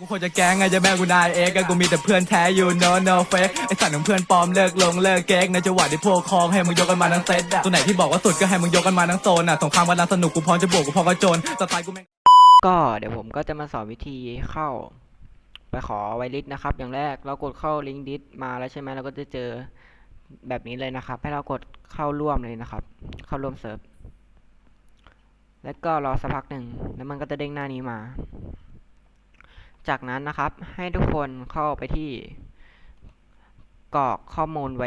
กูควรจะแกล้งไงจะแม่กูนายเอ็กซ์กูมีแต่เพื่อนแท้อยู่ no no fake ไอสัตว์ของเพื่อนปลอมเลิกลงเลิกเก๊กในจังหวะที่พวกคองให้มึงยกกันมาทั้งเซตอะตัวไหนที่บอกว่าสุดก็ให้มึงยกกันมาทั้งโซนอะสงครามกำลังสนุกกูพร้อมจะบวกกูพร้อมกระโจนสไตล์กูแม่งก็เดี๋ยวผมก็จะมาสอนวิธีเข้า ไปขอไวลิสนะครับ อย่างแรกเรากดเข้าลิงก์ดิสมาแล้วใช่ไหมเราก็จะเจอแบบนี้เลยนะครับ ให้เรากดเข้าร่วมเลยนะครับ เข้าร่วมเซิร์ฟแล้วก็รอสักพักหนึ่งแล้วมันก็จะเด้งหน้านี้มา จากนั้นนะครับให้ทุกคนเข้าไปที่กรอกข้อมูลไว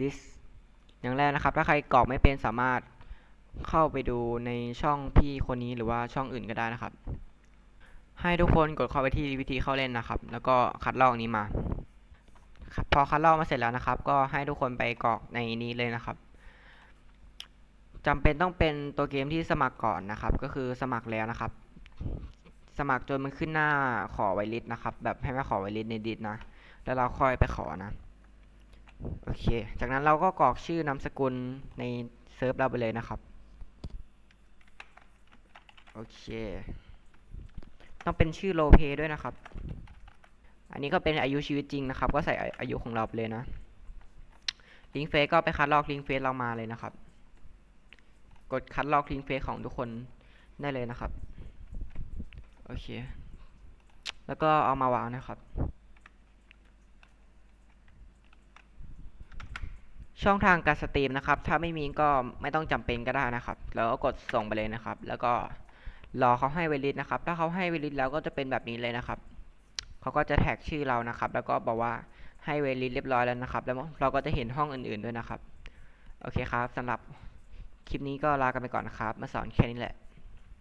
ลิสอย่างแรกนะครับ ถ้าใครกรอกไม่เป็นสามารถเข้าไปดูในช่องพี่คนนี้หรือว่าช่องอื่นก็ได้นะครับ ให้ทุกคนกดเข้าไปที่วิธีเข้าเล่นนะครับ แล้วก็คัดลอกนี้มาพอคัดลอกมาเสร็จแล้วนะครับ ก็ให้ทุกคนไปกรอกในนี้เลยนะครับจำเป็นต้องเป็นตัวเกมที่สมัครก่อนนะครับ ก็คือสมัครแล้วนะครับ สมัครจนมันขึ้นหน้าขอไวลิสนะครับ แบบให้มาขอไวลิสในดิสนะ แล้วเราค่อยไปขอนะ โอเค จากนั้นเราก็กรอกชื่อนามสกุลในเซิร์ฟเราไปเลยนะครับ โอเค ต้องเป็นชื่อโลเพด้วยนะครับ อันนี้ก็เป็นอายุชีวิตจริงนะครับ ก็ใส่อายุของเราไปเลยนะ ลิงก์เฟซก็ไปคัดลอกลิงก์เฟซเรามาเลยนะครับ กดคัดลอกลิงก์เฟซของทุกคนได้เลยนะครับ โอเค แล้วก็เอามาวางนะครับ ช่องทางการสตรีมนะครับ ถ้าไม่มีก็ไม่ต้องจำเป็นก็ได้นะครับ แล้วก็กดส่งไปเลยนะครับ แล้วก็รอเขาให้เวลิสนะครับ ถ้าเขาให้เวลิสแล้วก็จะเป็นแบบนี้เลยนะครับ เขาก็จะแท็กชื่อเรานะครับ แล้วก็บอกว่าให้เวลิสเรียบร้อยแล้วนะครับ แล้วเราก็จะเห็นห้องอื่น ๆด้วยนะครับ โอเคครับสำหรับคลิปนี้ก็ลากันไปก่อนนะครับ มาสอนแค่นี้แหละ